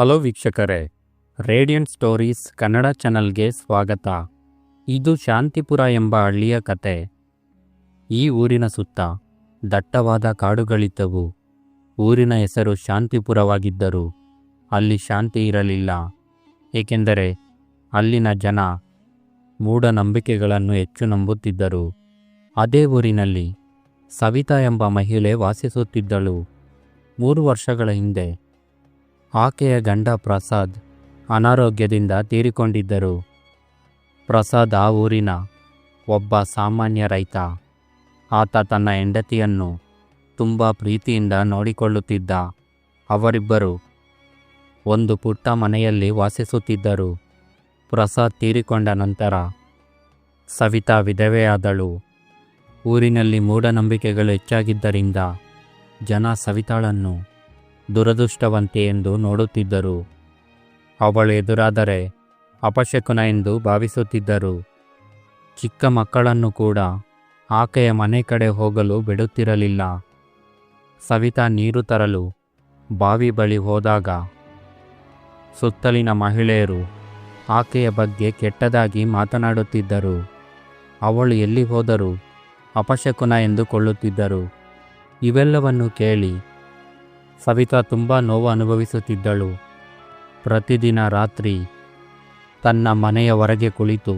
Hello ವೀಕ್ಷಕರೇ, radiant stories Kannada ಚಾನಲ್ಗೆ ಸ್ವಾಗತ. ಇದು ಶಾಂತಿಪುರ ಎಂಬ ಹಳ್ಳಿಯ ಕತೆ. ಈ ಊರಿನ ಸುತ್ತ ದಟ್ಟವಾದ ಕಾಡುಗಳಿದ್ದವು. ಊರಿನ ಹೆಸರು ಶಾಂತಿಪುರವಾಗಿದ್ದರೂ ಅಲ್ಲಿ ಶಾಂತಿ ಇರಲಿಲ್ಲ. ಏಕೆಂದರೆ ಅಲ್ಲಿನ ಜನ ಮೂಢನಂಬಿಕೆಗಳನ್ನು ಹೆಚ್ಚು ನಂಬುತ್ತಿದ್ದರು. ಅದೇ ಊರಿನಲ್ಲಿ ಸವಿತಾ ಎಂಬ ಮಹಿಳೆ ವಾಸಿಸುತ್ತಿದ್ದಳು. ಮೂರು ವರ್ಷಗಳ ಹಿಂದೆ ಆಕೆಯ ಗಂಡ ಪ್ರಸಾದ್ ಅನಾರೋಗ್ಯದಿಂದ ತೀರಿಕೊಂಡಿದ್ದರು. ಪ್ರಸಾದ್ ಆ ಊರಿನ ಒಬ್ಬ ಸಾಮಾನ್ಯ ರೈತ. ಆತ ತನ್ನ ಹೆಂಡತಿಯನ್ನು ತುಂಬ ಪ್ರೀತಿಯಿಂದ ನೋಡಿಕೊಳ್ಳುತ್ತಿದ್ದ. ಅವರಿಬ್ಬರು ಒಂದು ಪುಟ್ಟ ಮನೆಯಲ್ಲಿ ವಾಸಿಸುತ್ತಿದ್ದರು. ಪ್ರಸಾದ್ ತೀರಿಕೊಂಡ ನಂತರ ಸವಿತಾ ವಿಧವೆಯಾದಳು. ಊರಿನಲ್ಲಿ ಮೂಢನಂಬಿಕೆಗಳು ಹೆಚ್ಚಾಗಿದ್ದರಿಂದ ಜನ ಸವಿತಾಳನ್ನು ದುರದೃಷ್ಟವಂತೆ ಎಂದು ನೋಡುತ್ತಿದ್ದರು. ಅವಳು ಎದುರಾದರೆ ಅಪಶಕುನ ಎಂದು ಭಾವಿಸುತ್ತಿದ್ದರು. ಚಿಕ್ಕ ಮಕ್ಕಳನ್ನು ಕೂಡ ಆಕೆಯ ಮನೆ ಕಡೆ ಹೋಗಲು ಬಿಡುತ್ತಿರಲಿಲ್ಲ. ಸವಿತಾ ನೀರು ತರಲು ಬಾವಿ ಬಳಿ ಹೋದಾಗ ಸುತ್ತಲಿನ ಮಹಿಳೆಯರು ಆಕೆಯ ಬಗ್ಗೆ ಕೆಟ್ಟದಾಗಿ ಮಾತನಾಡುತ್ತಿದ್ದರು. ಅವಳು ಎಲ್ಲಿ ಹೋದರೂ ಅಪಶಕುನ ಎಂದುಕೊಳ್ಳುತ್ತಿದ್ದರು. ಇವೆಲ್ಲವನ್ನು ಕೇಳಿ ಸವಿತಾ ತುಂಬ ನೋವು ಅನುಭವಿಸುತ್ತಿದ್ದಳು ಪ್ರತಿದಿನ ರಾತ್ರಿ ತನ್ನ ಮನೆಯ ಹೊರಗೆ ಕುಳಿತು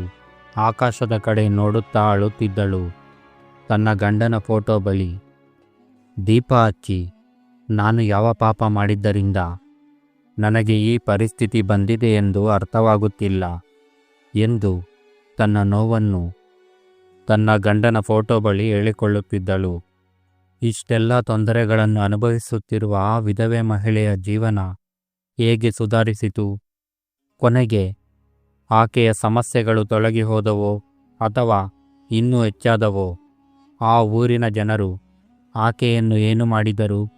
ಆಕಾಶದ ಕಡೆ ನೋಡುತ್ತಾ ಅಳುತ್ತಿದ್ದಳು. ತನ್ನ ಗಂಡನ ಫೋಟೋ ಬಳಿ, ದೀಪ ಹಚ್ಚಿ, ನಾನು ಯಾವ ಪಾಪ ಮಾಡಿದ್ದರಿಂದ? ನನಗೆ ಈ ಪರಿಸ್ಥಿತಿ ಬಂದಿದೆ ಎಂದು ಅರ್ಥವಾಗುತ್ತಿಲ್ಲ ಎಂದು ತನ್ನ ನೋವನ್ನು ತನ್ನ ಗಂಡನ ಫೋಟೋ ಬಳಿ ಹೇಳಿಕೊಳ್ಳುತ್ತಿದ್ದಳು. ಇಷ್ಟೆಲ್ಲ ತೊಂದರೆಗಳನ್ನು ಅನುಭವಿಸುತ್ತಿರುವ ಆ ವಿಧವೆ ಮಹಿಳೆಯ ಜೀವನ ಹೇಗೆ ಸುಧಾರಿಸಿತು? ಕೊನೆಗೆ, ಆಕೆಯ ಸಮಸ್ಯೆಗಳು ತೊಲಗಿ ಹೋದವೋ ಅಥವಾ ಇನ್ನೂ ಹೆಚ್ಚಾದವೋ? ಆ ಊರಿನ ಜನರು ಆಕೆಯನ್ನು ಏನು ಮಾಡಿದರು?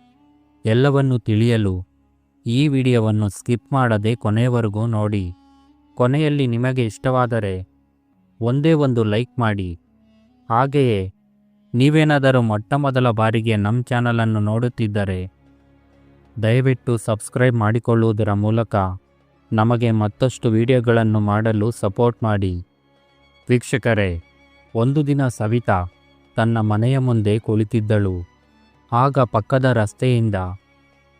ಎಲ್ಲವನ್ನು ತಿಳಿಯಲು ಈ ವಿಡಿಯೋವನ್ನು ಸ್ಕಿಪ್ ಮಾಡದೆ ಕೊನೆಯವರೆಗೂ ನೋಡಿ. ಕೊನೆಯಲ್ಲಿ ನಿಮಗೆ ಇಷ್ಟವಾದರೆ ಒಂದೇ ಒಂದು ಲೈಕ್ ಮಾಡಿ. ಹಾಗೆಯೇ ನೀವೇನಾದರೂ ಮೊಟ್ಟ ಮೊದಲ ಬಾರಿಗೆ ನಮ್ಮ ಚಾನಲನ್ನು ನೋಡುತ್ತಿದ್ದರೆ, ದಯವಿಟ್ಟು ಸಬ್ಸ್ಕ್ರೈಬ್ ಮಾಡಿಕೊಳ್ಳುವುದರ ಮೂಲಕ ನಮಗೆ ಮತ್ತಷ್ಟು ವಿಡಿಯೋಗಳನ್ನು ಮಾಡಲು ಸಪೋರ್ಟ್ ಮಾಡಿ. ವೀಕ್ಷಕರೇ, ಒಂದು ದಿನ ಸವಿತಾ ತನ್ನ ಮನೆಯ ಮುಂದೆ ಕುಳಿತಿದ್ದಳು. ಆಗ ಪಕ್ಕದ ರಸ್ತೆಯಿಂದ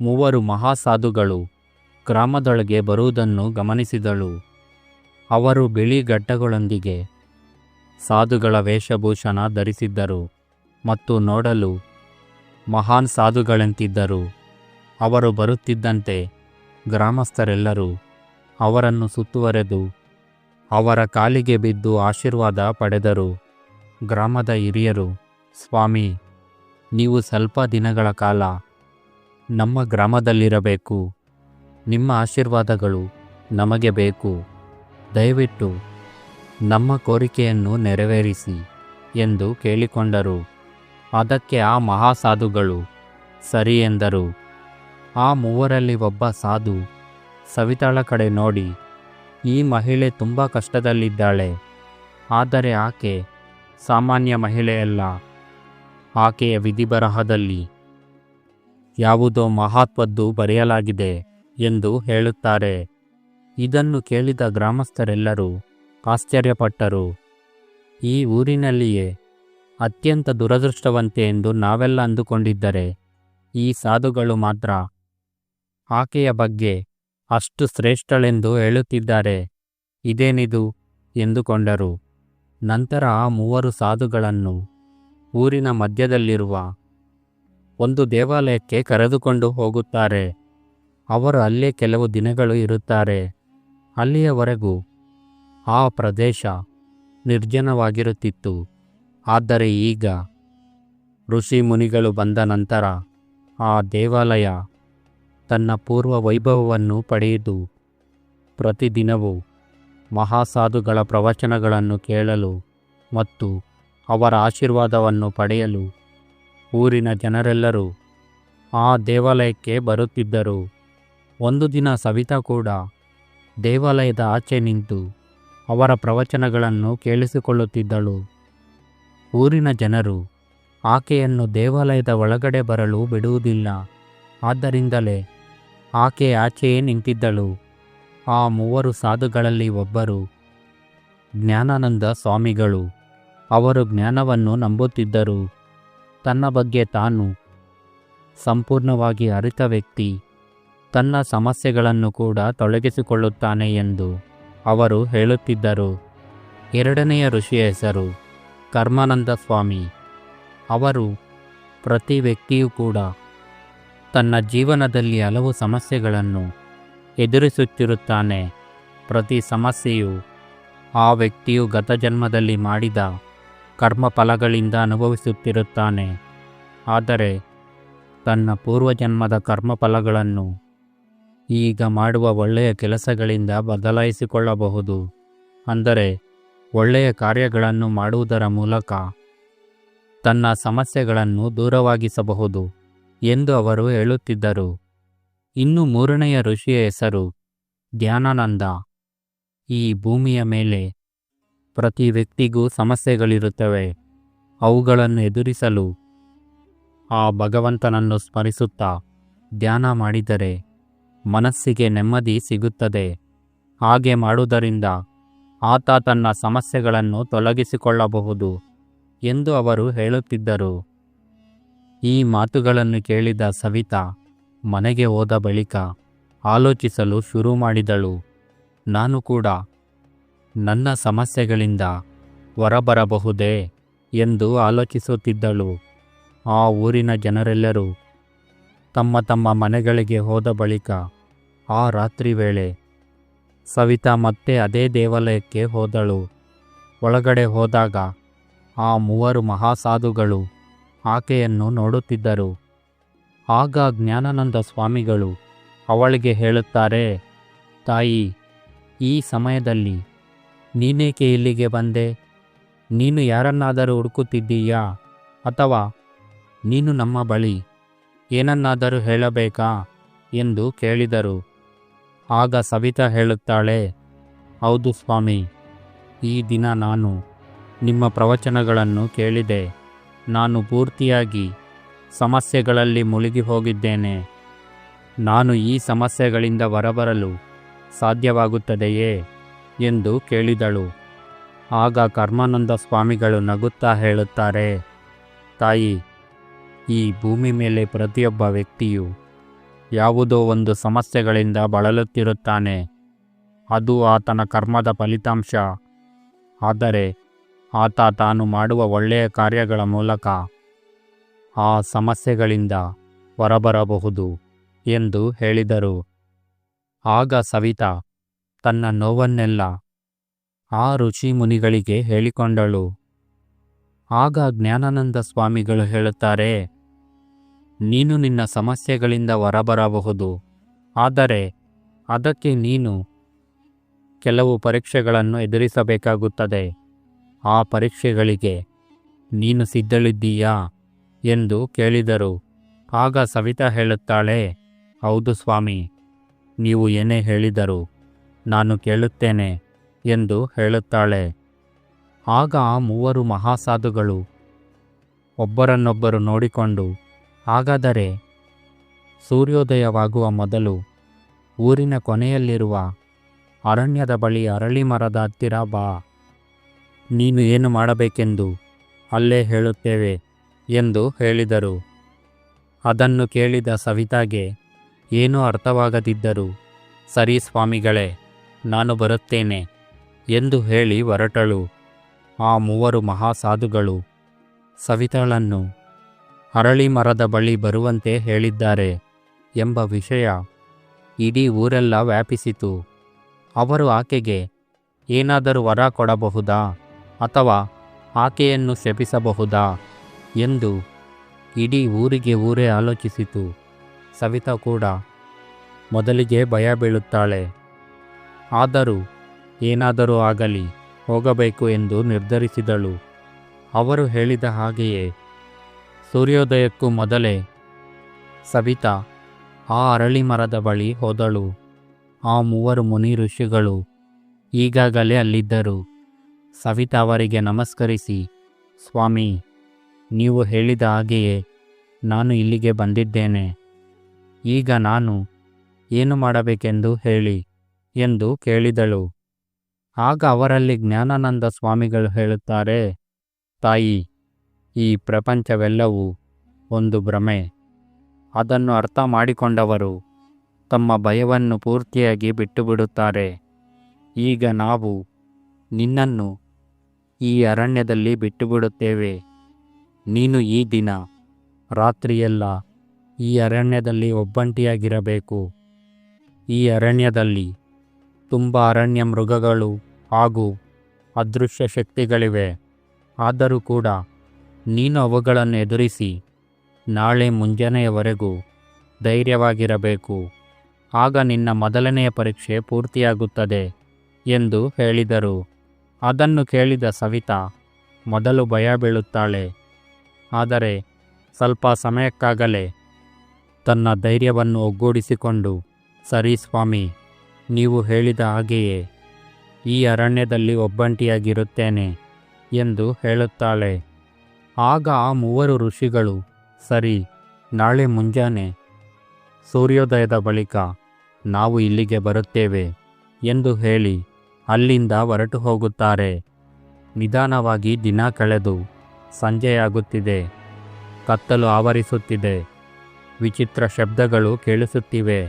ಮೂವರು ಮಹಾಸಾಧುಗಳು ಗ್ರಾಮದೊಳಗೆ ಬರುವುದನ್ನು ಗಮನಿಸಿದಳು. ಅವರು ಬಿಳಿ ಗಡ್ಡಗಳೊಂದಿಗೆ ಸಾಧುಗಳ ವೇಷಭೂಷಣ ಧರಿಸಿದ್ದರು. ಮತ್ತು ನೋಡಲು ಮಹಾನ್ ಸಾಧುಗಳಂತಿದ್ದರು. ಅವರು ಬರುತ್ತಿದ್ದಂತೆ ಗ್ರಾಮಸ್ಥರೆಲ್ಲರೂ ಅವರನ್ನು ಸುತ್ತುವರೆದು ಅವರ ಕಾಲಿಗೆ ಬಿದ್ದು ಆಶೀರ್ವಾದ ಪಡೆದರು. ಗ್ರಾಮದ ಹಿರಿಯರು, ಸ್ವಾಮಿ, ನೀವು ಸ್ವಲ್ಪ ದಿನಗಳ ಕಾಲ ನಮ್ಮ ಗ್ರಾಮದಲ್ಲಿರಬೇಕು. ನಿಮ್ಮ ಆಶೀರ್ವಾದಗಳು ನಮಗೆ ಬೇಕು. ದಯವಿಟ್ಟು ನಮ್ಮ ಕೋರಿಕೆಯನ್ನು ನೆರವೇರಿಸಿ ಎಂದು ಕೇಳಿಕೊಂಡರು. ಅದಕ್ಕೆ ಆ ಮಹಾಸಾಧುಗಳು, ಸರಿ ಎಂದರು. ಆ ಮೂವರಲ್ಲಿ ಒಬ್ಬ ಸಾಧು ಸವಿತಾಳ ಕಡೆ ನೋಡಿ, ಈ ಮಹಿಳೆ ತುಂಬ ಕಷ್ಟದಲ್ಲಿದ್ದಾಳೆ, ಆದರೆ ಆಕೆ ಸಾಮಾನ್ಯ ಮಹಿಳೆಯಲ್ಲ ಆಕೆಯ ವಿಧಿಬರಹದಲ್ಲಿ ಯಾವುದೋ ಮಹತ್ವದ್ದು ಬರೆಯಲಾಗಿದೆ ಎಂದು ಹೇಳುತ್ತಾರೆ. ಇದನ್ನು ಕೇಳಿದ ಗ್ರಾಮಸ್ಥರೆಲ್ಲರೂ ಆಶ್ಚರ್ಯಪಟ್ಟರು. ಈ ಊರಿನಲ್ಲಿಯೇ ಅತ್ಯಂತ ದುರದೃಷ್ಟವಂತೆ ಎಂದು ನಾವೆಲ್ಲ ಅಂದುಕೊಂಡಿದ್ದರೆ, ಈ ಸಾಧುಗಳು ಮಾತ್ರ ಆಕೆಯ ಬಗ್ಗೆ ಅಷ್ಟು ಶ್ರೇಷ್ಠಳೆಂದು ಹೇಳುತ್ತಿದ್ದಾರೆ. ಇದೇನಿದು? ಎಂದುಕೊಂಡರು. ನಂತರ ಆ ಮೂವರು ಸಾಧುಗಳನ್ನು ಊರಿನ ಮಧ್ಯದಲ್ಲಿರುವ ಒಂದು ದೇವಾಲಯಕ್ಕೆ ಕರೆದುಕೊಂಡು ಹೋಗುತ್ತಾರೆ. ಅವರು ಅಲ್ಲೇ ಕೆಲವು ದಿನಗಳು ಇರುತ್ತಾರೆ. ಅಲ್ಲಿಯವರೆಗೂ ಆ ಪ್ರದೇಶ ನಿರ್ಜನವಾಗಿರುತ್ತಿತ್ತು. ಆದರೆ ಈಗ ಋಷಿ ಮುನಿಗಳು ಬಂದ ನಂತರ ಆ ದೇವಾಲಯ ತನ್ನ ಪೂರ್ವ ವೈಭವವನ್ನು ಪಡೆಯಿತು ಪ್ರತಿದಿನವೂ ಮಹಾಸಾಧುಗಳ ಪ್ರವಚನಗಳನ್ನು ಕೇಳಲು ಮತ್ತು ಅವರ ಆಶೀರ್ವಾದವನ್ನು ಪಡೆಯಲು ಊರಿನ ಜನರೆಲ್ಲರೂ ಆ ದೇವಾಲಯಕ್ಕೆ ಬರುತ್ತಿದ್ದರು. ಒಂದು ದಿನ ಸವಿತಾ ಕೂಡ ದೇವಾಲಯದ ಆಚೆ ನಿಂತು ಅವರ ಪ್ರವಚನಗಳನ್ನು ಕೇಳಿಸಿಕೊಳ್ಳುತ್ತಿದ್ದಳು. ಊರಿನ ಜನರು, ಆಕೆಯನ್ನು ದೇವಾಲಯದ ಒಳಗಡೆ ಬರಲು ಬಿಡುವುದಿಲ್ಲ. ಆದ್ದರಿಂದಲೇ ಆಕೆ ಆಚೆಯೇ ನಿಂತಿದ್ದಳು. ಆ ಮೂವರು ಸಾಧುಗಳಲ್ಲಿ ಒಬ್ಬರು ಜ್ಞಾನಾನಂದ ಸ್ವಾಮಿಗಳು. ಅವರು ಜ್ಞಾನವನ್ನು ನಂಬುತ್ತಿದ್ದರು. ತನ್ನ ಬಗ್ಗೆ ತಾನು ಸಂಪೂರ್ಣವಾಗಿ ಅರಿತ ವ್ಯಕ್ತಿ. ತನ್ನ ಸಮಸ್ಯೆಗಳನ್ನು ಕೂಡ ತೊಡಗಿಸಿಕೊಳ್ಳುತ್ತಾನೆ ಎಂದು ಅವರು ಹೇಳುತ್ತಿದ್ದರು. ಎರಡನೆಯ ಋಷಿಯ ಹೆಸರು ಕರ್ಮಾನಂದ ಸ್ವಾಮಿ, ಅವರು ಪ್ರತಿ ವ್ಯಕ್ತಿಯೂ ಕೂಡ ತನ್ನ ಜೀವನದಲ್ಲಿ ಹಲವು ಸಮಸ್ಯೆಗಳನ್ನು ಎದುರಿಸುತ್ತಿರುತ್ತಾನೆ. ಪ್ರತಿ ಸಮಸ್ಯೆಯು ಆ ವ್ಯಕ್ತಿಯು ಗತ ಜನ್ಮದಲ್ಲಿ ಮಾಡಿದ ಕರ್ಮಫಲಗಳಿಂದ ಅನುಭವಿಸುತ್ತಿರುತ್ತಾನೆ. ಆದರೆ ತನ್ನ ಪೂರ್ವಜನ್ಮದ ಕರ್ಮಫಲಗಳನ್ನು ಈಗ ಮಾಡುವ ಒಳ್ಳೆಯ ಕೆಲಸಗಳಿಂದ ಬದಲಾಯಿಸಿಕೊಳ್ಳಬಹುದು. ಅಂದರೆ ಒಳ್ಳೆಯ ಕಾರ್ಯಗಳನ್ನು ಮಾಡುವುದರ ಮೂಲಕ ತನ್ನ ಸಮಸ್ಯೆಗಳನ್ನು ದೂರವಾಗಿಸಬಹುದು ಎಂದು ಅವರು ಹೇಳುತ್ತಿದ್ದರು. ಇನ್ನು ಮೂರನೆಯ ಋಷಿಯ ಹೆಸರು ಧ್ಯಾನಾನಂದ. ಈ ಭೂಮಿಯ ಮೇಲೆ ಪ್ರತಿ ವ್ಯಕ್ತಿಗೂ ಸಮಸ್ಯೆಗಳಿರುತ್ತವೆ. ಅವುಗಳನ್ನು ಎದುರಿಸಲು ಆ ಭಗವಂತನನ್ನು ಸ್ಮರಿಸುತ್ತಾ ಧ್ಯಾನ ಮಾಡಿದರೆ ಮನಸ್ಸಿಗೆ ನೆಮ್ಮದಿ ಸಿಗುತ್ತದೆ. ಹಾಗೆ ಮಾಡುವುದರಿಂದ ಆತ ತನ್ನ ಸಮಸ್ಯೆಗಳನ್ನು ತೊಲಗಿಸಿಕೊಳ್ಳಬಹುದು ಎಂದು ಅವರು ಹೇಳುತ್ತಿದ್ದರು. ಈ ಮಾತುಗಳನ್ನು ಕೇಳಿದ ಸವಿತಾ ಮನೆಗೆ ಹೋದ ಬಳಿಕ ಆಲೋಚಿಸಲು ಶುರು ಮಾಡಿದಳು. ನಾನು ಕೂಡ ನನ್ನ ಸಮಸ್ಯೆಗಳಿಂದ ಹೊರಬರಬಹುದೇ ಎಂದು ಆಲೋಚಿಸುತ್ತಿದ್ದಳು. ಆ ಊರಿನ ಜನರೆಲ್ಲರೂ ತಮ್ಮ ತಮ್ಮ ಮನೆಗಳಿಗೆ ಹೋದ ಬಳಿಕ ಆ ರಾತ್ರಿ ವೇಳೆ ಸವಿತಾ ಮತ್ತೆ ಅದೇ ದೇವಾಲಯಕ್ಕೆ ಹೋದಳು. ಒಳಗಡೆ ಹೋದಾಗ ಆ ಮೂವರು ಮಹಾಸಾಧುಗಳು ಆಕೆಯನ್ನು ನೋಡುತ್ತಿದ್ದರು. ಆಗ ಜ್ಞಾನಾನಂದ ಸ್ವಾಮಿಗಳು ಅವಳಿಗೆ ಹೇಳುತ್ತಾರೆ, ತಾಯಿ, ಈ ಸಮಯದಲ್ಲಿ ನೀನೇಕೆ ಇಲ್ಲಿಗೆ ಬಂದೆ? ನೀನು ಯಾರನ್ನಾದರೂ ಹುಡುಕುತ್ತಿದ್ದೀಯಾ? ಅಥವಾ ನೀನು ನಮ್ಮ ಬಳಿ ಏನನ್ನಾದರೂ ಹೇಳಬೇಕಾ? ಎಂದು ಕೇಳಿದರು. ಆಗ ಸವಿತಾ ಹೇಳುತ್ತಾಳೆ, ಹೌದು ಸ್ವಾಮಿ, ಈ ದಿನ ನಾನು ನಿಮ್ಮ ಪ್ರವಚನಗಳನ್ನು ಕೇಳಿದೆ. ನಾನು ಪೂರ್ತಿಯಾಗಿ ಸಮಸ್ಯೆಗಳಲ್ಲಿ ಮುಳುಗಿ ಹೋಗಿದ್ದೇನೆ. ನಾನು ಈ ಸಮಸ್ಯೆಗಳಿಂದ ಹೊರಬರಲು ಸಾಧ್ಯವಾಗುತ್ತದೆಯೇ? ಎಂದು ಕೇಳಿದಳು. ಆಗ ಕರ್ಮಾನಂದ ಸ್ವಾಮಿಗಳು ನಗುತ್ತಾ ಹೇಳುತ್ತಾರೆ, ತಾಯಿ, ಈ ಭೂಮಿ ಮೇಲೆ ಪ್ರತಿಯೊಬ್ಬ ವ್ಯಕ್ತಿಯು ಯಾವುದೋ ಒಂದು ಸಮಸ್ಯೆಗಳಿಂದ ಬಳಲುತ್ತಿರುತ್ತಾನೆ. ಅದು ಆತನ ಕರ್ಮದ ಫಲಿತಾಂಶ. ಆದರೆ ಆತ ತಾನು ಮಾಡುವ ಒಳ್ಳೆಯ ಕಾರ್ಯಗಳ ಮೂಲಕ ಆ ಸಮಸ್ಯೆಗಳಿಂದ ಹೊರಬರಬಹುದು ಎಂದು ಹೇಳಿದರು. ಆಗ ಸವಿತಾ ತನ್ನ ನೋವನ್ನೆಲ್ಲ ಆ ಋಷಿ ಮುನಿಗಳಿಗೆ ಹೇಳಿಕೊಂಡಳು. ಆಗ ಜ್ಞಾನಾನಂದ ಸ್ವಾಮಿಗಳು ಹೇಳುತ್ತಾರೆ ನೀನು ನಿನ್ನ ಸಮಸ್ಯೆಗಳಿಂದ ಹೊರಬರಬಹುದು. ಆದರೆ ಅದಕ್ಕೆ ನೀನು ಕೆಲವು ಪರೀಕ್ಷೆಗಳನ್ನು ಎದುರಿಸಬೇಕಾಗುತ್ತದೆ. ಆ ಪರೀಕ್ಷೆಗಳಿಗೆ ನೀನು ಸಿದ್ಧಳಿದ್ದೀಯಾ? ಎಂದು ಕೇಳಿದರು. ಆಗ ಸವಿತಾ ಹೇಳುತ್ತಾಳೆ, ಹೌದು ಸ್ವಾಮಿ, ನೀವು ಏನೇ ಹೇಳಿದರು ನಾನು ಕೇಳುತ್ತೇನೆ ಎಂದು ಹೇಳುತ್ತಾಳೆ. ಆಗ ಆ ಮೂವರು ಮಹಾಸಾಧುಗಳು ಒಬ್ಬರನ್ನೊಬ್ಬರು ನೋಡಿಕೊಂಡು ಹಾಗಾದರೆ ಸೂರ್ಯೋದಯವಾಗುವ ಮೊದಲು ಊರಿನ ಕೊನೆಯಲ್ಲಿರುವ ಅರಣ್ಯದ ಬಳಿ ಅರಳಿ ಮರದ ಹತ್ತಿರ ಬಾ. ನೀನು ಏನು ಮಾಡಬೇಕೆಂದು ಅಲ್ಲೇ ಹೇಳುತ್ತೇವೆ ಎಂದು ಹೇಳಿದರು. ಅದನ್ನು ಕೇಳಿದ ಸವಿತಾಗೆ ಏನೂ ಅರ್ಥವಾಗದಿದ್ದರೂ, ಸರಿ ಸ್ವಾಮಿಗಳೇ, ನಾನು ಬರುತ್ತೇನೆ ಎಂದು ಹೇಳಿ ಹೊರಟಳು. ಆ ಮೂವರು ಮಹಾಸಾಧುಗಳು ಸವಿತಾಳನ್ನು ಅರಳಿ ಮರದ ಬಳಿ ಬರುವಂತೆ ಹೇಳಿದ್ದಾರೆ ಎಂಬ ವಿಷಯ ಇಡೀ ಊರೆಲ್ಲ ವ್ಯಾಪಿಸಿತು. ಅವರು ಆಕೆಗೆ, ಏನಾದರೂ ವರ ಕೊಡಬಹುದಾ ಅಥವಾ ಆಕೆಯನ್ನು ಶಪಿಸಬಹುದಾ ಎಂದು ಇಡೀ ಊರಿಗೆ ಊರೇ ಆಲೋಚಿಸಿತು. ಸವಿತಾ ಕೂಡ ಮೊದಲಿಗೆ ಭಯ ಬೀಳುತ್ತಾಳೆ. ಆದರೂ ಏನಾದರೂ ಆಗಲಿ ಹೋಗಬೇಕು ಎಂದು ನಿರ್ಧರಿಸಿದಳು. ಅವರು ಹೇಳಿದ ಹಾಗೆಯೇ ಸೂರ್ಯೋದಯಕ್ಕೂ ಮೊದಲೇ ಸವಿತಾ ಆ ಅರಳಿ ಮರದ ಬಳಿ ಹೋದಳು. ಆ ಮೂವರು ಮುನಿ ಋಷಿಗಳು ಈಗಾಗಲೇ ಅಲ್ಲಿದ್ದರು. ಸವಿತಾ ಅವರಿಗೆ ನಮಸ್ಕರಿಸಿ, ಸ್ವಾಮಿ, ನೀವು ಹೇಳಿದ ಹಾಗೆಯೇ ನಾನು ಇಲ್ಲಿಗೆ ಬಂದಿದ್ದೇನೆ. ಈಗ ನಾನು ಏನು ಮಾಡಬೇಕೆಂದು ಹೇಳಿ, ಎಂದು ಕೇಳಿದಳು. ಆಗ ಅವರಲ್ಲಿ ಜ್ಞಾನಾನಂದ ಸ್ವಾಮಿಗಳು ಹೇಳುತ್ತಾರೆ, ತಾಯಿ ಈ ಪ್ರಪಂಚವೆಲ್ಲವೂ ಒಂದು ಭ್ರಮೆ. ಅದನ್ನು ಅರ್ಥ ಮಾಡಿಕೊಂಡವರು ತಮ್ಮ ಭಯವನ್ನು ಪೂರ್ತಿಯಾಗಿ ಬಿಟ್ಟುಬಿಡುತ್ತಾರೆ. ಈಗ ನಾವು ನಿನ್ನನ್ನು ಈ ಅರಣ್ಯದಲ್ಲಿ ಬಿಟ್ಟುಬಿಡುತ್ತೇವೆ. ನೀನು ಈ ದಿನ ರಾತ್ರಿಯೆಲ್ಲ ಈ ಅರಣ್ಯದಲ್ಲಿ ಒಬ್ಬಂಟಿಯಾಗಿರಬೇಕು. ಈ ಅರಣ್ಯದಲ್ಲಿ ತುಂಬ ಅರಣ್ಯ ಮೃಗಗಳು ಹಾಗೂ ಅದೃಶ್ಯ ಶಕ್ತಿಗಳಿವೆ. ಆದರೂ ಕೂಡ ನೀನು ಅವುಗಳನ್ನು ಎದುರಿಸಿ ನಾಳೆ ಮುಂಜಾನೆಯವರೆಗೂ ಧೈರ್ಯವಾಗಿರಬೇಕು. ಆಗ ನಿನ್ನ ಮೊದಲನೆಯ ಪರೀಕ್ಷೆ ಪೂರ್ತಿಯಾಗುತ್ತದೆ ಎಂದು ಹೇಳಿದರು. ಅದನ್ನು ಕೇಳಿದ ಸವಿತಾ, ಮೊದಲು ಭಯ ಬೀಳುತ್ತಾಳೆ, ಆದರೆ ಸ್ವಲ್ಪ ಸಮಯಕ್ಕಾಗಲೇ ತನ್ನ ಧೈರ್ಯವನ್ನು ಒಗ್ಗೂಡಿಸಿಕೊಂಡು, ಸರಿ ಸ್ವಾಮಿ, ನೀವು ಹೇಳಿದ ಹಾಗೆಯೇ, ಈ ಅರಣ್ಯದಲ್ಲಿ ಒಬ್ಬಂಟಿಯಾಗಿರುತ್ತೇನೆ ಎಂದು ಹೇಳುತ್ತಾಳೆ. ಆಗ ಆ ಮೂವರು ಋಷಿಗಳು, ಸರಿ, ನಾಳೆ ಮುಂಜಾನೆ ಸೂರ್ಯೋದಯದ ಬಳಿಕ ನಾವು ಇಲ್ಲಿಗೆ ಬರುತ್ತೇವೆ ಎಂದು ಹೇಳಿ ಅಲ್ಲಿಂದ ಹೊರಟು ಹೋಗುತ್ತಾರೆ. ನಿಧಾನವಾಗಿ ದಿನ ಕಳೆದು ಸಂಜೆಯಾಗುತ್ತಿದೆ. ಕತ್ತಲು ಆವರಿಸುತ್ತಿದೆ. ವಿಚಿತ್ರ ಶಬ್ದಗಳು ಕೇಳಿಸುತ್ತಿವೆ.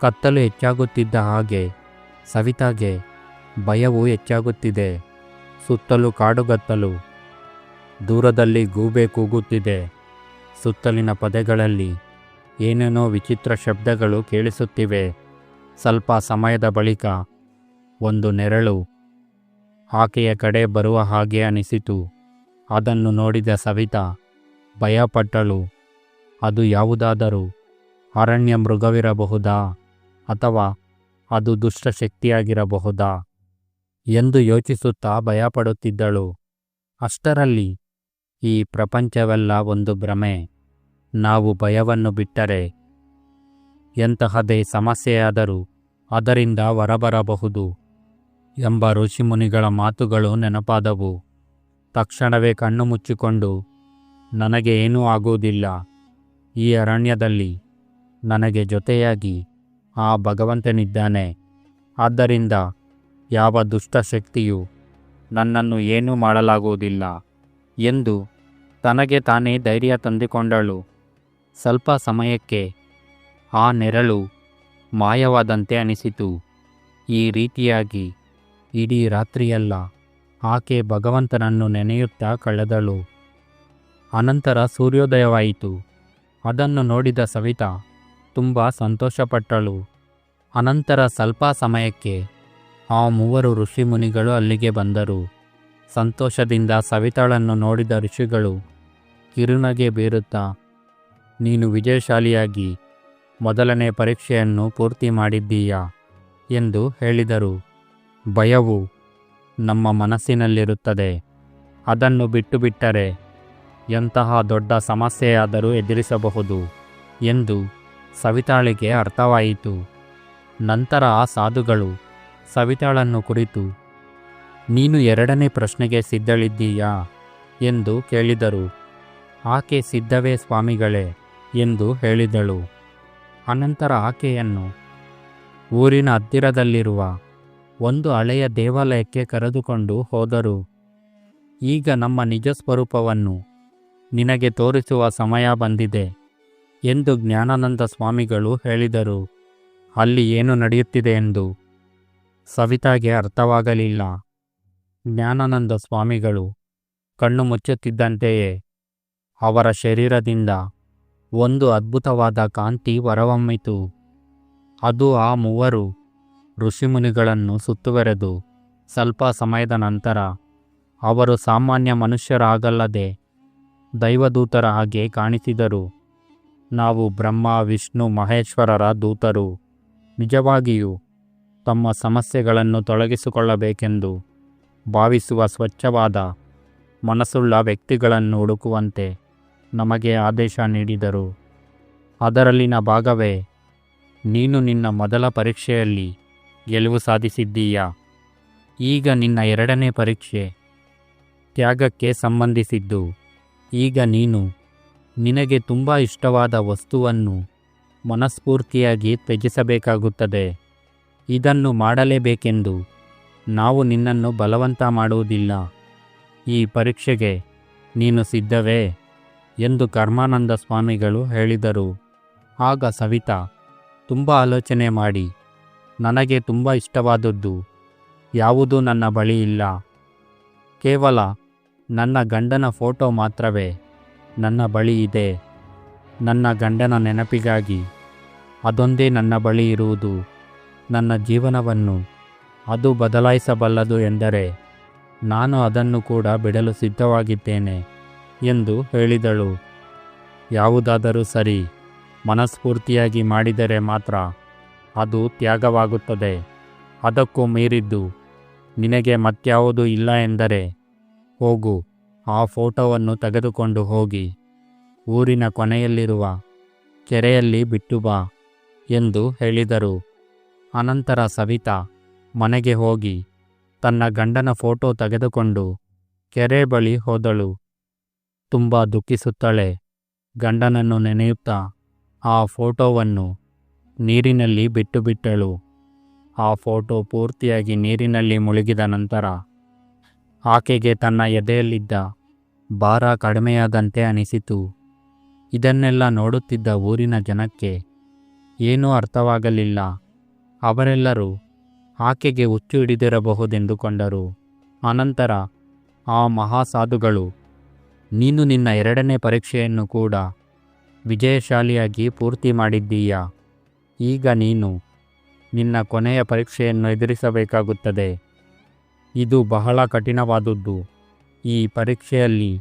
ಕತ್ತಲು ಹೆಚ್ಚಾಗುತ್ತಿದ್ದ ಹಾಗೆ ಸವಿತಾಗೆ ಭಯವು ಹೆಚ್ಚಾಗುತ್ತಿದೆ. ಸುತ್ತಲೂ ಕಾಡುಗತ್ತಲು ದೂರದಲ್ಲಿ ಗೂಬೆ ಕೂಗುತ್ತಿದೆ. ಸುತ್ತಲಿನ ಪದೆಗಳಲ್ಲಿ ಏನೇನೋ ವಿಚಿತ್ರ ಶಬ್ದಗಳು ಕೇಳಿಸುತ್ತಿವೆ. ಸ್ವಲ್ಪ ಸಮಯದ ಬಳಿಕ ಒಂದು ನೆರಳು ಆಕೆಯ ಕಡೆ ಬರುವ ಹಾಗೆ ಅನಿಸಿತು. ಅದನ್ನು ನೋಡಿದ ಸವಿತಾ ಭಯಪಟ್ಟಳು. ಅದು ಯಾವುದಾದರೂ ಅರಣ್ಯ ಮೃಗವಿರಬಹುದಾ ಅಥವಾ ಅದು ದುಷ್ಟಶಕ್ತಿಯಾಗಿರಬಹುದಾ ಎಂದು ಯೋಚಿಸುತ್ತಾ ಭಯಪಡುತ್ತಿದ್ದಳು. ಅಷ್ಟರಲ್ಲಿ ಈ ಪ್ರಪಂಚವೆಲ್ಲ ಒಂದು ಭ್ರಮೆ. ನಾವು ಭಯವನ್ನು ಬಿಟ್ಟರೆ ಎಂತಹದೇ ಸಮಸ್ಯೆಯಾದರೂ ಅದರಿಂದ ಹೊರಬರಬಹುದು ಎಂಬ ಋಷಿಮುನಿಗಳ ಮಾತುಗಳು ನೆನಪಾದವು. ತಕ್ಷಣವೇ ಕಣ್ಣು ಮುಚ್ಚಿಕೊಂಡು, ನನಗೆ ಏನೂ ಆಗುವುದಿಲ್ಲ. ಈ ಅರಣ್ಯದಲ್ಲಿ ನನಗೆ ಜೊತೆಯಾಗಿ ಆ ಭಗವಂತನಿದ್ದಾನೆ. ಆದ್ದರಿಂದ ಯಾವ ದುಷ್ಟಶಕ್ತಿಯು ನನ್ನನ್ನು ಏನೂ ಮಾಡಲಾಗುವುದಿಲ್ಲ ಎಂದು ತನಗೆ ತಾನೇ ಧೈರ್ಯ ತಂದುಕೊಂಡಳು. ಸ್ವಲ್ಪ ಸಮಯಕ್ಕೆ ಆ ನೆರಳು ಮಾಯವಾದಂತೆ ಅನಿಸಿತು. ಈ ರೀತಿಯಾಗಿ ಇಡೀ ರಾತ್ರಿಯೆಲ್ಲ ಆಕೆ ಭಗವಂತನನ್ನು ನೆನೆಯುತ್ತಾ ಕಳೆದಳು. ಅನಂತರ ಸೂರ್ಯೋದಯವಾಯಿತು. ಅದನ್ನು ನೋಡಿದ ಸವಿತಾ ತುಂಬ ಸಂತೋಷಪಟ್ಟಳು. ಅನಂತರ ಸ್ವಲ್ಪ ಸಮಯಕ್ಕೆ ಆ ಮೂವರು ಋಷಿಮುನಿಗಳು ಅಲ್ಲಿಗೆ ಬಂದರು. ಸಂತೋಷದಿಂದ ಸವಿತಾಳನ್ನು ನೋಡಿದ ಋಷಿಗಳು ಕಿರುನಗೆ ಬೀರುತ್ತಾ, ನೀನು ವಿಜಯಶಾಲಿಯಾಗಿ ಮೊದಲನೇ ಪರೀಕ್ಷೆಯನ್ನು ಪೂರ್ತಿ ಮಾಡಿದ್ದೀಯಾ? ಎಂದು ಹೇಳಿದರು. ಭಯವು ನಮ್ಮ ಮನಸ್ಸಿನಲ್ಲಿರುತ್ತದೆ. ಅದನ್ನು ಬಿಟ್ಟು ಬಿಟ್ಟರೆ ಎಂತಹ ದೊಡ್ಡ ಸಮಸ್ಯೆಯಾದರೂ ಎದುರಿಸಬಹುದು ಎಂದು ಸವಿತಾಳಿಗೆ ಅರ್ಥವಾಯಿತು. ನಂತರ ಆ ಸಾಧುಗಳು ಸವಿತಾಳನ್ನು ಕುರಿತು, ನೀನು ಎರಡನೇ ಪ್ರಶ್ನೆಗೆ ಸಿದ್ಧಳಿದ್ದೀಯಾ? ಎಂದು ಕೇಳಿದರು. ಆಕೆ ಸಿದ್ಧವೇ ಸ್ವಾಮಿಗಳೇ ಎಂದು ಹೇಳಿದಳು. ಅನಂತರ ಆಕೆಯನ್ನು ಊರಿನ ಹತ್ತಿರದಲ್ಲಿರುವ ಒಂದು ಹಳೆಯ ದೇವಾಲಯಕ್ಕೆ ಕರೆದುಕೊಂಡು ಹೋದರು. ಈಗ ನಮ್ಮ ನಿಜ ಸ್ವರೂಪವನ್ನು ನಿನಗೆ ತೋರಿಸುವ ಸಮಯ ಬಂದಿದೆ ಎಂದು ಜ್ಞಾನಾನಂದ ಸ್ವಾಮಿಗಳು ಹೇಳಿದರು. ಅಲ್ಲಿ ಏನು ನಡೆಯುತ್ತಿದೆ ಎಂದು ಸವಿತಾಗೆ ಅರ್ಥವಾಗಲಿಲ್ಲ. ಜ್ಞಾನಾನಂದ ಸ್ವಾಮಿಗಳು ಕಣ್ಣು ಮುಚ್ಚುತ್ತಿದ್ದಂತೆಯೇ ಅವರ ಶರೀರದಿಂದ ಒಂದು ಅದ್ಭುತವಾದ ಕಾಂತಿ ಹೊರಹೊಮ್ಮಿತು. ಅದು ಆ ಮೂವರು ಋಷಿಮುನಿಗಳನ್ನು ಸುತ್ತುವರೆದು ಸ್ವಲ್ಪ ಸಮಯದ ನಂತರ ಅವರು ಸಾಮಾನ್ಯ ಮನುಷ್ಯರಾಗಲ್ಲದೆ ದೈವದೂತರ ಹಾಗೆ ಕಾಣಿಸಿದರು. ನಾವು ಬ್ರಹ್ಮ, ವಿಷ್ಣು, ಮಹೇಶ್ವರರ ದೂತರು. ನಿಜವಾಗಿಯೂ ತಮ್ಮ ಸಮಸ್ಯೆಗಳನ್ನು ತೊಡಗಿಸಿಕೊಳ್ಳಬೇಕೆಂದು ಭಾವಿಸುವ ಸ್ವಚ್ಛವಾದ, ಮನಸ್ಸುಳ್ಳ ವ್ಯಕ್ತಿಗಳನ್ನು ಹುಡುಕುವಂತೆ ನಮಗೆ ಆದೇಶ ನೀಡಿದರು. ಅದರಲ್ಲಿನ ಭಾಗವೇ, ನೀನು ನಿನ್ನ ಮೊದಲ ಪರೀಕ್ಷೆಯಲ್ಲಿ ಗೆಲುವು ಸಾಧಿಸಿದ್ದೀಯಾ? ಈಗ ನಿನ್ನ ಎರಡನೇ ಪರೀಕ್ಷೆ ತ್ಯಾಗಕ್ಕೆ ಸಂಬಂಧಿಸಿದ್ದು. ಈಗ ನೀನು ನಿನಗೆ ತುಂಬ ಇಷ್ಟವಾದ ವಸ್ತುವನ್ನು ಮನಸ್ಫೂರ್ತಿಯಾಗಿ ತ್ಯಜಿಸಬೇಕಾಗುತ್ತದೆ. ಇದನ್ನು ಮಾಡಲೇಬೇಕೆಂದು ನಾವು ನಿನ್ನನ್ನು ಬಲವಂತ ಮಾಡುವುದಿಲ್ಲ. ಈ ಪರೀಕ್ಷೆಗೆ ನೀನು ಸಿದ್ಧವೇ? ಎಂದು ಕರ್ಮಾನಂದ ಸ್ವಾಮಿಗಳು ಹೇಳಿದರು. ಆಗ ಸವಿತಾ, ತುಂಬ ಆಲೋಚನೆ ಮಾಡಿ, ನನಗೆ ತುಂಬ ಇಷ್ಟವಾದದ್ದು, ಯಾವುದೂ ನನ್ನ ಬಳಿ ಇಲ್ಲ. ಕೇವಲ, ನನ್ನ ಗಂಡನ ಫೋಟೋ ಮಾತ್ರವೇ, ನನ್ನ ಬಳಿ ಇದೆ. ನನ್ನ ಗಂಡನ ನೆನಪಿಗಾಗಿ, ಅದೊಂದೇ ನನ್ನ ಬಳಿ ಇರುವುದು, ನನ್ನ ಜೀವನವನ್ನು, ಅದು ಬದಲಾಯಿಸಬಲ್ಲದು ಎಂದರೆ, ನಾನು ಅದನ್ನು ಕೂಡ ಬಿಡಲು ಸಿದ್ಧವಾಗಿದ್ದೇನೆ. ಎಂದು ಹೇಳಿದಳು. ಯಾವುದಾದರೂ ಸರಿ, ಮನಸ್ಫೂರ್ತಿಯಾಗಿ ಮಾಡಿದರೆ ಮಾತ್ರ ಅದು ತ್ಯಾಗವಾಗುತ್ತದೆ. ಅದಕ್ಕೂ ಮೀರಿದ್ದು, ನಿನಗೆ ಮತ್ಯಾವುದೂ ಇಲ್ಲ ಎಂದರೆ, ಹೋಗು, ಆ ಫೋಟೋವನ್ನು ತೆಗೆದುಕೊಂಡು ಹೋಗಿ, ಊರಿನ ಕೊನೆಯಲ್ಲಿರುವ ಕೆರೆಯಲ್ಲಿ ಬಿಟ್ಟು ಬಾ, ಎಂದು ಹೇಳಿದರು. ಅನಂತರ ಸವಿತಾ ಮನೆಗೆ ಹೋಗಿ, ತನ್ನ ಗಂಡನ ಫೋಟೋ ತೆಗೆದುಕೊಂಡು ಕೆರೆ ಬಳಿ ಹೋದಳು. ತುಂಬ ದುಃಖಿಸುತ್ತಾಳೆ. ಗಂಡನನ್ನು ನೆನೆಯುತ್ತಾ ಆ ಫೋಟೋವನ್ನು ನೀರಿನಲ್ಲಿ ಬಿಟ್ಟು ಬಿಟ್ಟಳು ಆ ಫೋಟೋ ಪೂರ್ತಿಯಾಗಿ ನೀರಿನಲ್ಲಿ ಮುಳುಗಿದ ನಂತರ ಆಕೆಗೆ ತನ್ನ ಎದೆಯಲ್ಲಿದ್ದ ಭಾರ ಕಡಿಮೆಯಾದಂತೆ ಅನಿಸಿತು. ಇದನ್ನೆಲ್ಲ ನೋಡುತ್ತಿದ್ದ ಊರಿನ ಜನಕ್ಕೆ ಏನೂ ಅರ್ಥವಾಗಲಿಲ್ಲ. ಅವರೆಲ್ಲರೂ ಆಕೆಗೆ ಹುಚ್ಚು ಹಿಡಿದಿರಬಹುದೆಂದುಕೊಂಡರು. ಅನಂತರ ಆ ಮಹಾಸಾಧುಗಳು ನೀನು ನಿನ್ನ ಎರಡನೇ ಪರೀಕ್ಷೆಯನ್ನು ಕೂಡ ವಿಜಯಶಾಲಿಯಾಗಿ ಪೂರ್ತಿ ಮಾಡಿದ್ದೀಯಾ? ಈಗ ನೀನು ನಿನ್ನ ಕೊನೆಯ ಪರೀಕ್ಷೆಯನ್ನು ಎದುರಿಸಬೇಕಾಗುತ್ತದೆ. ಇದು ಬಹಳ ಕಠಿಣವಾದುದು ಈ ಪರೀಕ್ಷೆಯಲ್ಲಿ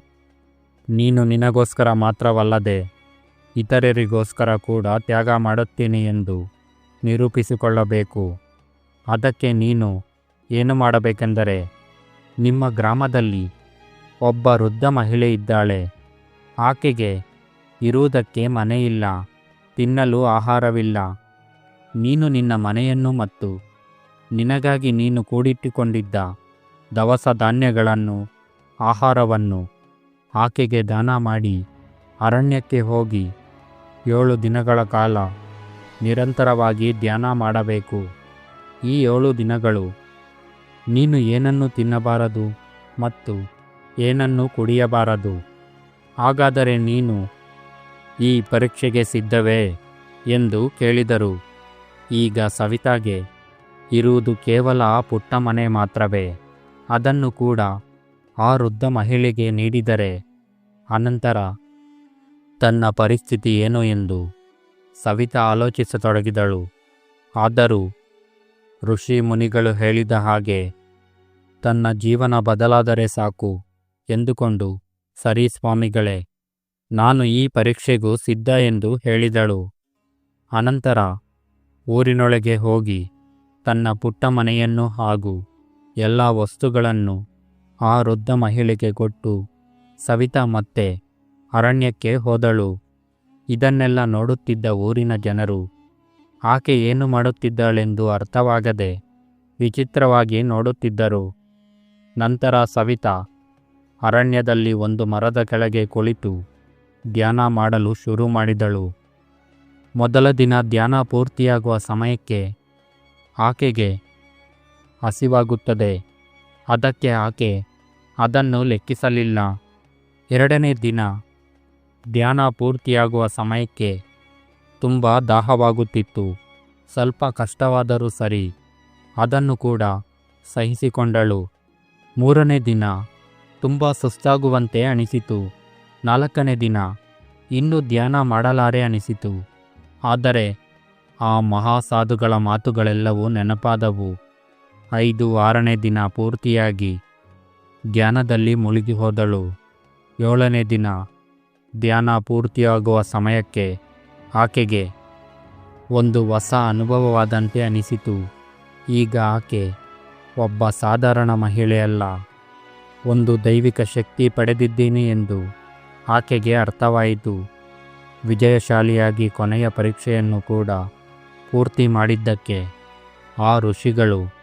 ನೀನು ನಿನಗೋಸ್ಕರ ಮಾತ್ರವಲ್ಲದೆ ಇತರರಿಗೋಸ್ಕರ ಕೂಡ ತ್ಯಾಗ ಮಾಡುತ್ತೇನೆ ಎಂದು ನಿರೂಪಿಸಿಕೊಳ್ಳಬೇಕು. ಅದಕ್ಕೆ ನೀನು ಏನು ಮಾಡಬೇಕೆಂದರೆ, ನಿಮ್ಮ ಗ್ರಾಮದಲ್ಲಿ ಒಬ್ಬ ವೃದ್ಧ ಮಹಿಳೆ ಇದ್ದಾಳೆ. ಆಕೆಗೆ ಇರುವುದಕ್ಕೆ ಮನೆಯಿಲ್ಲ, ತಿನ್ನಲು ಆಹಾರವಿಲ್ಲ. ನೀನು ನಿನ್ನ ಮನೆಯನ್ನು ಮತ್ತು ನಿನಗಾಗಿ ನೀನು ಕೂಡಿಟ್ಟುಕೊಂಡಿದ್ದ ದವಸ ಧಾನ್ಯಗಳನ್ನು, ಆಹಾರವನ್ನು ಆಕೆಗೆ ದಾನ ಮಾಡಿ ಅರಣ್ಯಕ್ಕೆ ಹೋಗಿ ಏಳು ದಿನಗಳ ಕಾಲ ನಿರಂತರವಾಗಿ ಧ್ಯಾನ ಮಾಡಬೇಕು. ಈ ಏಳು ದಿನಗಳು ನೀನು ಏನನ್ನು ತಿನ್ನಬಾರದು ಮತ್ತು ಏನನ್ನು ಕುಡಿಯಬಾರದು. ಹಾಗಾದರೆ ನೀನು ಈ ಪರೀಕ್ಷೆಗೆ ಸಿದ್ಧವೇ ಎಂದು ಕೇಳಿದರು. ಈಗ ಸವಿತಾಗೆ, ಇರುವುದು ಕೇವಲ ಆ ಪುಟ್ಟ ಮನೆ ಮಾತ್ರವೇ. ಅದನ್ನು ಕೂಡ ಆ ವೃದ್ಧ ಮಹಿಳೆಗೆ ನೀಡಿದರೆ ಅನಂತರ ತನ್ನ ಪರಿಸ್ಥಿತಿ ಏನು ಎಂದು ಸವಿತಾ ಆಲೋಚಿಸತೊಡಗಿದಳು. ಆದರೂ ಋಷಿ ಮುನಿಗಳು ಹೇಳಿದ ಹಾಗೆ ತನ್ನ ಜೀವನ ಬದಲಾದರೆ ಸಾಕು. ಎಂದುಕೊಂಡು, ಸರಿ ಸ್ವಾಮಿಗಳೇ, ನಾನು ಈ ಪರೀಕ್ಷೆಗೂ ಸಿದ್ಧ ಎಂದು ಹೇಳಿದಳು. ಅನಂತರ, ಊರಿನೊಳಗೆ ಹೋಗಿ, ತನ್ನ ಪುಟ್ಟ ಮನೆಯನ್ನು ಹಾಗೂ ಎಲ್ಲ ವಸ್ತುಗಳನ್ನು ಆ ವೃದ್ಧ ಮಹಿಳೆಗೆ ಕೊಟ್ಟು, ಸವಿತಾ ಮತ್ತೆ ಅರಣ್ಯಕ್ಕೆ ಹೋದಳು. ಇದನ್ನೆಲ್ಲ ನೋಡುತ್ತಿದ್ದ ಊರಿನ ಜನರು, ಆಕೆ ಏನು ಮಾಡುತ್ತಿದ್ದಾಳೆಂದು ಅರ್ಥವಾಗದೆ ವಿಚಿತ್ರವಾಗಿ ನೋಡುತ್ತಿದ್ದರು. ನಂತರ ಸವಿತಾ ಅರಣ್ಯದಲ್ಲಿ ಒಂದು ಮರದ ಕೆಳಗೆ ಕುಳಿತು ಧ್ಯಾನ ಮಾಡಲು ಶುರು ಮಾಡಿದಳು. ಮೊದಲ ದಿನ ಧ್ಯಾನ ಪೂರ್ತಿಯಾಗುವ ಸಮಯಕ್ಕೆ ಆಕೆಗೆ ಹಸಿವಾಗುತ್ತದೆ. ಅದಕ್ಕೆ ಆಕೆ ಅದನ್ನು ಲೆಕ್ಕಿಸಲಿಲ್ಲ. ಎರಡನೇ ದಿನ ಧ್ಯಾನ ಪೂರ್ತಿಯಾಗುವ ಸಮಯಕ್ಕೆ ತುಂಬ ದಾಹವಾಗುತ್ತಿತ್ತು. ಸ್ವಲ್ಪ ಕಷ್ಟವಾದರೂ ಸರಿ ಅದನ್ನು ಕೂಡ ಸಹಿಸಿಕೊಂಡಳು. ಮೂರನೇ ದಿನ ತುಂಬ ಸುಸ್ತಾಗುವಂತೆ ಅನಿಸಿತು. ನಾಲ್ಕನೇ ದಿನ ಇನ್ನೂ ಧ್ಯಾನ ಮಾಡಲಾರೆ ಅನಿಸಿತು. ಆದರೆ ಆ ಮಹಾಸಾಧುಗಳ ಮಾತುಗಳೆಲ್ಲವೂ ನೆನಪಾದವು. ಐದು ಆರನೇ ದಿನ ಪೂರ್ತಿಯಾಗಿ ಧ್ಯಾನದಲ್ಲಿ ಮುಳುಗಿ ಹೋದಳು. ಏಳನೇ ದಿನ ಧ್ಯಾನ ಪೂರ್ತಿಯಾಗುವ ಸಮಯಕ್ಕೆ ಆಕೆಗೆ ಒಂದು ಹೊಸ ಅನುಭವವಾದಂತೆ ಅನಿಸಿತು. ಈಗ ಆಕೆ ಒಬ್ಬ ಸಾಧಾರಣ ಮಹಿಳೆಯಲ್ಲ. ಒಂದು ದೈವಿಕ ಶಕ್ತಿ ಪಡೆದಿದ್ದೀನಿ ಎಂದು ಆಕೆಗೆ ಅರ್ಥವಾಯಿತು. ವಿಜಯಶಾಲಿಯಾಗಿ ಕೊನೆಯ ಪರೀಕ್ಷೆಯನ್ನು ಕೂಡ ಪೂರ್ತಿ ಮಾಡಿದ್ದಕ್ಕೆ ಆ ಋಷಿಗಳು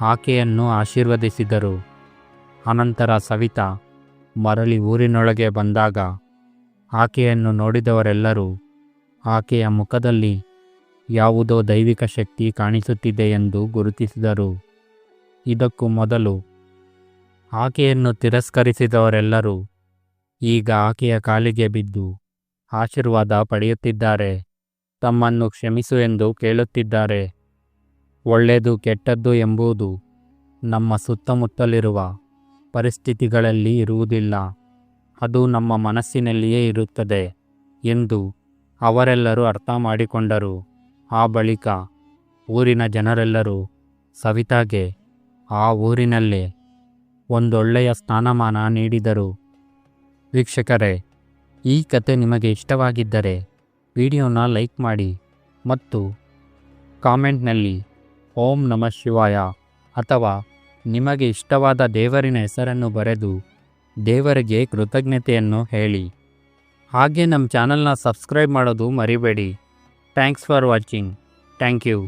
ಆಕೆಯನ್ನು ಆಶೀರ್ವದಿಸಿದರು. ಅನಂತರ ಸವಿತಾ ಮರಳಿ ಊರಿನೊಳಗೆ ಬಂದಾಗ ಆಕೆಯನ್ನು ನೋಡಿದವರೆಲ್ಲರೂ ಆಕೆಯ ಮುಖದಲ್ಲಿ ಯಾವುದೋ ದೈವಿಕ ಶಕ್ತಿ ಕಾಣಿಸುತ್ತಿದೆ ಎಂದು ಗುರುತಿಸಿದರು. ಇದಕ್ಕೂ ಮೊದಲು ಆಕೆಯನ್ನು ತಿರಸ್ಕರಿಸಿದವರೆಲ್ಲರೂ ಈಗ ಆಕೆಯ ಕಾಲಿಗೆ ಬಿದ್ದು ಆಶೀರ್ವಾದ ಪಡೆಯುತ್ತಿದ್ದಾರೆ. ತಮ್ಮನ್ನು ಕ್ಷಮಿಸು ಎಂದು ಕೇಳುತ್ತಿದ್ದಾರೆ. ಒಳ್ಳೆಯದು ಕೆಟ್ಟದ್ದು ಎಂಬುದು ನಮ್ಮ ಸುತ್ತಮುತ್ತಲಿರುವ ಪರಿಸ್ಥಿತಿಗಳಲ್ಲಿ ಇರುವುದಿಲ್ಲ. ಅದು ನಮ್ಮ ಮನಸ್ಸಿನಲ್ಲಿಯೇ ಇರುತ್ತದೆ ಎಂದು ಅವರೆಲ್ಲರೂ ಅರ್ಥ ಮಾಡಿಕೊಂಡರು. ಆ ಬಳಿಕ ಊರಿನ ಜನರೆಲ್ಲರೂ ಸವಿತಾಗೆ ಆ ಊರಿನಲ್ಲೇ ಒಂದೊಳ್ಳೆಯ ಸ್ಥಾನಮಾನ ನೀಡಿದರು. ವೀಕ್ಷಕರೇ, ಈ ಕತೆ ನಿಮಗೆ ಇಷ್ಟವಾಗಿದ್ದರೆ ವಿಡಿಯೋನ ಲೈಕ್ ಮಾಡಿ ಮತ್ತು ಕಾಮೆಂಟ್ನಲ್ಲಿ ಓಂ ನಮಃ ಶಿವಾಯ ಅಥವಾ ನಿಮಗೆ ಇಷ್ಟವಾದ ದೇವರಿನ ಹೆಸರನ್ನು ಬರೆದು ದೇವರಿಗೆ ಕೃತಜ್ಞತೆಯನ್ನು ಹೇಳಿ. ಹಾಗೆ ನಮ್ಮ ಚಾನಲ್ನ ಸಬ್ಸ್ಕ್ರೈಬ್ ಮಾಡೋದು ಮರಿಬೇಡಿ. Thanks for watching. Thank you.